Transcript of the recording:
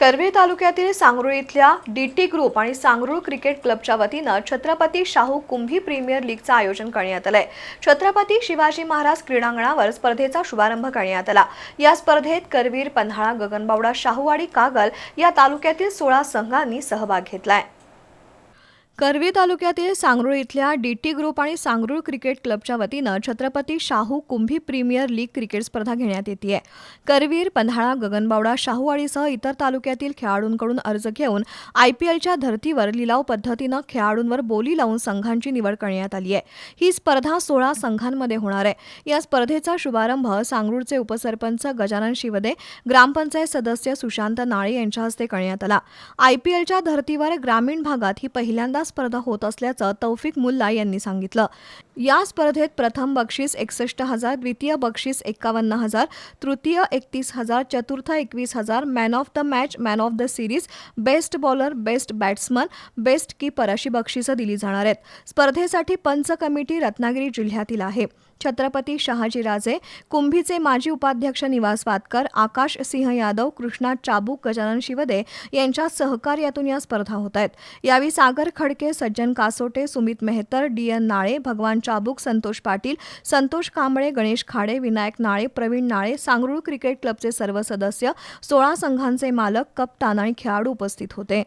करवीर तालुक्यातील सांगरूळ इथल्या D T group आणि सांगरूळ क्रिकेट क्लबच्या वतीनं छत्रपती शाहू कुंभी प्रीमियर लीगचं आयोजन करण्यात आलंय. छत्रपती शिवाजी महाराज क्रीडांगणावर स्पर्धेचा शुभारंभ करण्यात आला. या स्पर्धेत करवीर पन्हाळा गगनबावडा शाहूवाडी कागल या तालुक्यातील सोळा संघांनी सहभाग घेतलाय. करवी तालुक्यातील सांगरूळ इथल्या डी टी ग्रुप आणि सांगरूळ क्रिकेट क्लबच्या वतीनं Chhatrapati Shahu Kumbhi premier league cricket स्पर्धा घेण्यात येते. आहे करवीर पन्हाळा गगनबावडा शाहूवाडीसह इतर तालुक्यातील खेळाडूंकडून अर्ज घेऊन आय पी एलच्या धर्तीवर लिलाव पद्धतीनं खेळाडूंवर बोली लावून संघांची निवड करण्यात आली आहे. ही स्पर्धा सोळा संघांमध्ये होणार आहे. या स्पर्धेचा शुभारंभ सांगरूळचे उपसरपंच गजानन शिवदे ग्रामपंचायत सदस्य सुशांत नाळे यांच्या हस्ते करण्यात आला. आय पी एलच्या धर्तीवर ग्रामीण भागात ही पहिल्यांदा स्पर्धा होत असल्याचं तौफिक मुल्ला यांनी सांगितलं. या स्पर्धेत प्रथम बक्षीस एकसष्ट हजार द्वितीय बक्षीस एक्कावन्न हजार तृतीय एकतीस हजार चतुर्थ एकवीस हजार man of the match man of the series best bowler best batsman best keeper अशी बक्षिसं दिली जाणार आहेत. स्पर्धेसाठी पंच कमिटी रत्नागिरी जिल्ह्यातील आहे. छत्रपती शहाजीराजे कुंभीचे माजी उपाध्यक्ष निवास वातकर आकाश सिंह यादव कृष्णा चाबू गजानन शिवदे यांच्या सहकार्यातून या स्पर्धा होत आहेत. यावेळी Sagar Khadke Sajjan Kasote Sumit Mehtar D N Nale Bhagwan Chabuk Santosh Patil Santosh Kamble Ganesh Khade Vinayak Nale Pravin Nale Sangrul cricket क्लबचे सर्व सदस्य सोळा संघांचे मालक कप्तान आणि खेळाडू उपस्थित होते.